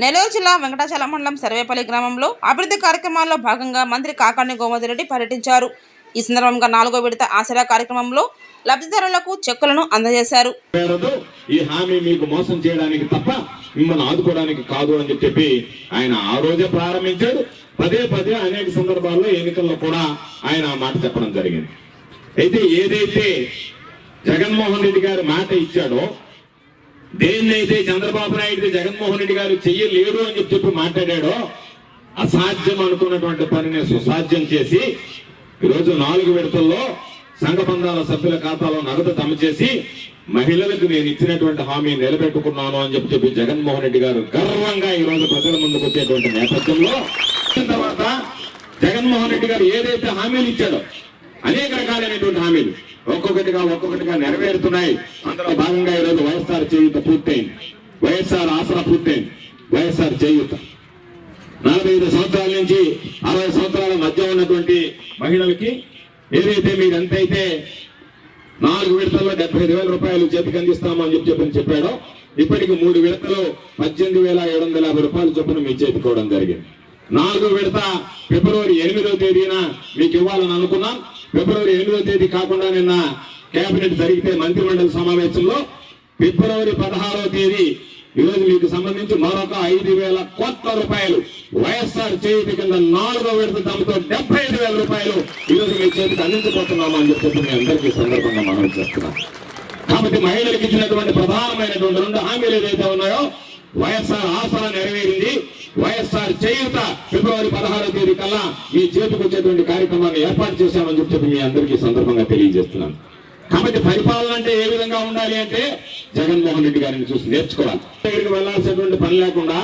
నెల్లూరు జిల్లా వెంకటాచల మండలం సర్వేపల్లి గ్రామంలో అభివృద్ధి కార్యక్రమాల్లో భాగంగా మంత్రి కాకాణి గోమతిరెడ్డి పర్యటించారు. ఈ సందర్భంగా నాలుగో విడత ఆసరా కార్యక్రమంలో లబ్ధిదారులకు చెక్కులను అందజేశారు. ఈ హామీ మీకు మోసం చేయడానికి తప్ప మిమ్మల్ని ఆదుకోవడానికి కాదు అని చెప్పి ఆయన ఆ రోజే ప్రారంభించాడు పదే పదే అనేక సందర్భాల్లో ఎన్నికల్లో కూడా ఆయన ఆ మాట చెప్పడం జరిగింది. అయితే ఏదైతే జగన్మోహన్ రెడ్డి గారు మాట ఇచ్చాడో దేన్నైతే చంద్రబాబు నాయుడు జగన్మోహన్ రెడ్డి గారు చెయ్యలేరు అని చెప్పి చెప్పి మాట్లాడాడో అసాధ్యం అనుకున్నటువంటి పనిని సుసాధ్యం చేసి ఈరోజు నాలుగు విడతల్లో సంఘ బంధాల సభ్యుల ఖాతాలో నగదు జమ చేసి మహిళలకు నేను ఇచ్చినటువంటి హామీ నిలబెట్టుకున్నాను అని చెప్పి చెప్పి జగన్మోహన్ రెడ్డి గారు గర్వంగా ఈ రోజు ప్రజల ముందుకు వచ్చేటువంటి నేపథ్యంలో తర్వాత జగన్మోహన్ రెడ్డి గారు ఏదైతే హామీలు ఇచ్చాడో అనేక రకాలైనటువంటి హామీలు ఒక్కొక్కటిగా ఒక్కొక్కటిగా నెరవేరుతున్నాయి. అందులో భాగంగా ఈరోజు వైఎస్ఆర్ చేయూత పూర్తయింది. వైఎస్ఆర్ ఆసరా పూర్తయింది. వైఎస్ఆర్ చేయూత. నలభై ఐదు సంవత్సరాల నుంచి అరవై సంవత్సరాల మధ్య ఉన్నటువంటి మహిళలకి ఏదైతే మీరు ఎంతైతే నాలుగు విడతల్లో డెబ్బై ఐదు వేల రూపాయలు చేతికి అందిస్తామని చెప్పి చెప్పని చెప్పాడో ఇప్పటికి మూడు విడతలు పద్దెనిమిది వేల ఏడు వందల యాభై రూపాయలు చొప్పున మీ చేతికోవడం జరిగింది. నాలుగో విడత ఫిబ్రవరి ఎనిమిదో తేదీన మీకు ఇవ్వాలని అనుకున్నాం. ఫిబ్రవరి ఎనిమిదో తేదీ కాకుండా నిన్న కేబినెట్ జరిగితే మంత్రిమండలి సమావేశంలో ఫిబ్రవరి పదహారో తేదీ ఈరోజు మీకు సంబంధించి మరొక ఐదు వేల కొత్త రూపాయలు వైఎస్ఆర్ చేతి కింద నాలుగో విడత తమతో డెబ్బై ఐదు వేల రూపాయలు ఈరోజు మీ చేతికి అందించబోతున్నాము అని చెప్పి మీ అందరికీ సందర్భంగా మనం చేస్తున్నాం. కాబట్టి మహిళలకు ఇచ్చినటువంటి ప్రధానమైనటువంటి రెండు హామీలు ఏదైతే ఉన్నాయో వైఎస్ఆర్ ఆసరా నెరవేరింది. వైఎస్ఆర్ చేయుత ఫిబ్రవరి పదహారో తేదీ కల్లా మీ చేతికి వచ్చేటువంటి కార్యక్రమాన్ని ఏర్పాటు చేశామని చెప్పి మీ అందరికీ సందర్భంగా తెలియజేస్తున్నాను. కాబట్టి పరిపాలన అంటే ఏ విధంగా ఉండాలి అంటే జగన్మోహన్ రెడ్డి గారిని చూసి నేర్చుకోవాలి. దగ్గరికి వెళ్ళాల్సినటువంటి పని లేకుండా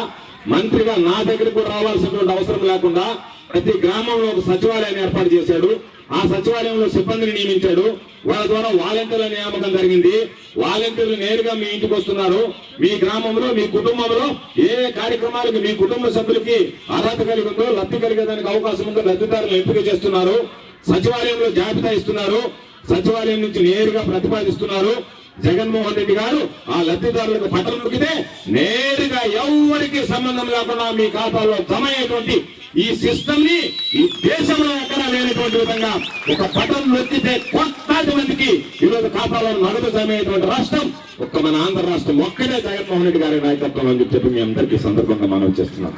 మంత్రిగా నా దగ్గరకు రావాల్సినటువంటి అవసరం లేకుండా ప్రతి గ్రామంలో ఒక సచివాలయాన్ని ఏర్పాటు చేశాడు. ఆ సచివాలయంలో సిబ్బందిని నియమించాడు. వాళ్ళ ద్వారా వాలంటీర్ల నియామకం జరిగింది. వాలంటీర్లు నేరుగా మీ ఇంటికి వస్తున్నారు. మీ గ్రామంలో మీ కుటుంబంలో ఏ కార్యక్రమాలకు మీ కుటుంబ సభ్యులకి అర్హత కలిగి ఉందో లబ్ధి కలిగేదానికి అవకాశం ఉందో లబ్ధిదారులు ఎంపిక చేస్తున్నారు. సచివాలయంలో జాబితా ఇస్తున్నారు. సచివాలయం నుంచి నేరుగా ప్రతిపాదిస్తున్నారు. జగన్మోహన్ రెడ్డి గారు ఆ లబ్ధిదారులకు పట్టణం నొక్కితే నేరుగా ఎవరికి సంబంధం లేకుండా మీ ఖాతాలో జమ అయ్యేటువంటి ఈ సిస్టమ్ని ఈ దేశంలో ఎక్కడ లేనటువంటి విధంగా ఒక బటన్ నొక్కితే కోట్లాది మందికి ఈరోజు ఖాతాలో నగదు జమ అయ్యేటువంటి రాష్ట్రం ఒక్క మన ఆంధ్ర రాష్ట్రం ఒక్కడే జగన్మోహన్ రెడ్డి గారి నాయకత్వం అని చెప్పి మీ అందరికీ సందర్భంగా మనం చేస్తున్నాం